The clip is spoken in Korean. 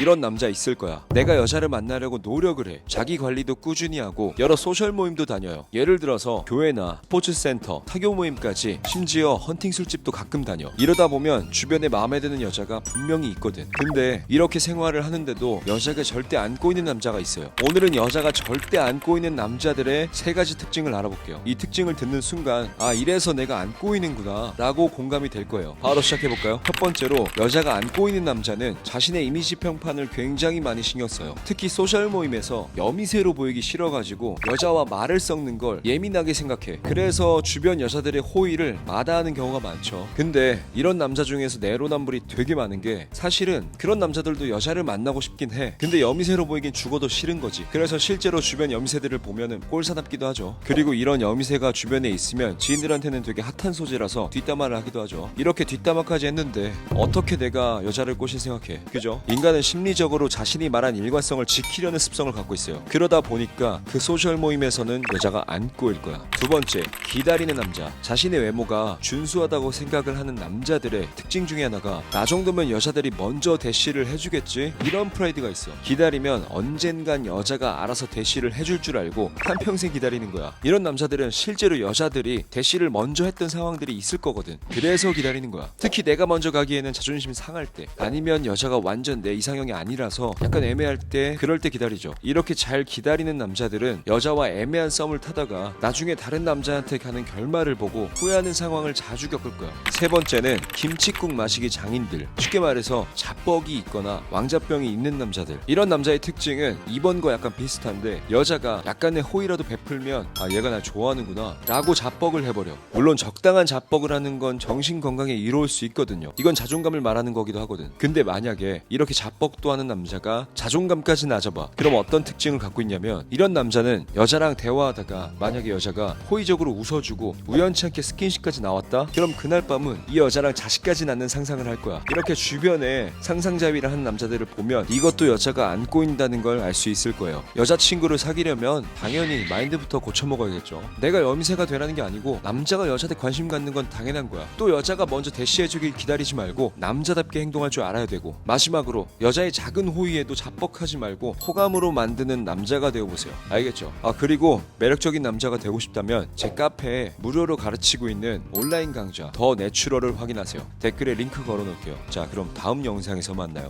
이런 남자 있을 거야. 내가 여자를 만나려고 노력을 해. 자기 관리도 꾸준히 하고 여러 소셜 모임도 다녀요. 예를 들어서 교회나 스포츠 센터, 타교 모임까지 심지어 헌팅 술집도 가끔 다녀. 이러다 보면 주변에 마음에 드는 여자가 분명히 있거든. 근데 이렇게 생활을 하는데도 여자가 절대 안 꼬이는 남자가 있어요. 오늘은 여자가 절대 안 꼬이는 남자들의 세 가지 특징을 알아볼게요. 이 특징을 듣는 순간 아 이래서 내가 안 꼬이는구나 라고 공감이 될 거예요. 바로 시작해 볼까요? 첫 번째로 여자가 안 꼬이는 남자는 자신의 이미지 평판 을 굉장히 많이 신경 써요. 특히 소셜 모임에서 여미새로 보이기 싫어가지고 여자와 말을 섞는 걸 예민하게 생각해. 그래서 주변 여자들의 호의를 마다하는 경우가 많죠. 근데 이런 남자 중에서 내로남불이 되게 많은 게 사실은 그런 남자들도 여자를 만나고 싶긴 해. 근데 여미새로 보이긴 죽어도 싫은 거지. 그래서 실제로 주변 여미새들을 보면은 꼴사납기도 하죠. 그리고 이런 여미새가 주변에 있으면 지인들한테는 되게 핫한 소재라서 뒷담화를 하기도 하죠. 이렇게 뒷담화까지 했는데 어떻게 내가 여자를 꼬실 생각해? 그죠? 인간은 심 리적으로 자신이 말한 일관성을 지키려는 습성을 갖고 있어요. 그러다 보니까 그 소셜 모임에서는 여자가 안 꼬일 거야. 두 번째, 기다리는 남자. 자신의 외모가 준수하다고 생각을 하는 남자들의 특징 중에 하나가 나 정도면 여자들이 먼저 대시를 해주겠지? 이런 프라이드가 있어. 기다리면 언젠간 여자가 알아서 대시를 해줄 줄 알고 한평생 기다리는 거야. 이런 남자들은 실제로 여자들이 대시를 먼저 했던 상황들이 있을 거거든. 그래서 기다리는 거야. 특히 내가 먼저 가기에는 자존심 상할 때 아니면 여자가 완전 내 이상형 이 아니라서 약간 애매할 때 그럴 때 기다리죠. 이렇게 잘 기다리는 남자들은 여자와 애매한 썸을 타다가 나중에 다른 남자한테 가는 결말을 보고 후회하는 상황을 자주 겪을 거야. 세 번째는 김치국 마시기 장인들. 쉽게 말해서 자뻑이 있거나 왕자병이 있는 남자들. 이런 남자의 특징은 이번과 약간 비슷한데 여자가 약간의 호의라도 베풀면 아 얘가 날 좋아하는구나 라고 자뻑을 해버려. 물론 적당한 자뻑을 하는 건 정신 건강에 이로울 수 있거든요. 이건 자존감을 말하는 거기도 하거든. 근데 만약에 이렇게 자뻑 도 하는 남자가 자존감까지 낮아봐. 그럼 어떤 특징을 갖고 있냐면 이런 남자는 여자랑 대화하다가 만약에 여자가 호의적으로 웃어주고 우연치 않게 스킨십까지 나왔다? 그럼 그날 밤은 이 여자랑 자식까지 낳는 상상을 할 거야. 이렇게 주변에 상상자위를 하는 남자들을 보면 이것도 여자가 안 꼬인다는 걸 알 수 있을 거예요. 여자친구를 사귀려면 당연히 마인드부터 고쳐 먹어야겠죠. 내가 여미새가 되라는 게 아니고 남자가 여자한테 관심 갖는 건 당연한 거야. 또 여자가 먼저 대시해주길 기다리지 말고 남자답게 행동할 줄 알아야 되고 마지막으로 여 자의 작은 호의에도 자뻑하지 말고 호감으로 만드는 남자가 되어보세요. 알겠죠? 아 그리고 매력적인 남자가 되고 싶다면 제 카페에 무료로 가르치고 있는 온라인 강좌 더 내추럴을 확인하세요. 댓글에 링크 걸어놓을게요. 자 그럼 다음 영상에서 만나요.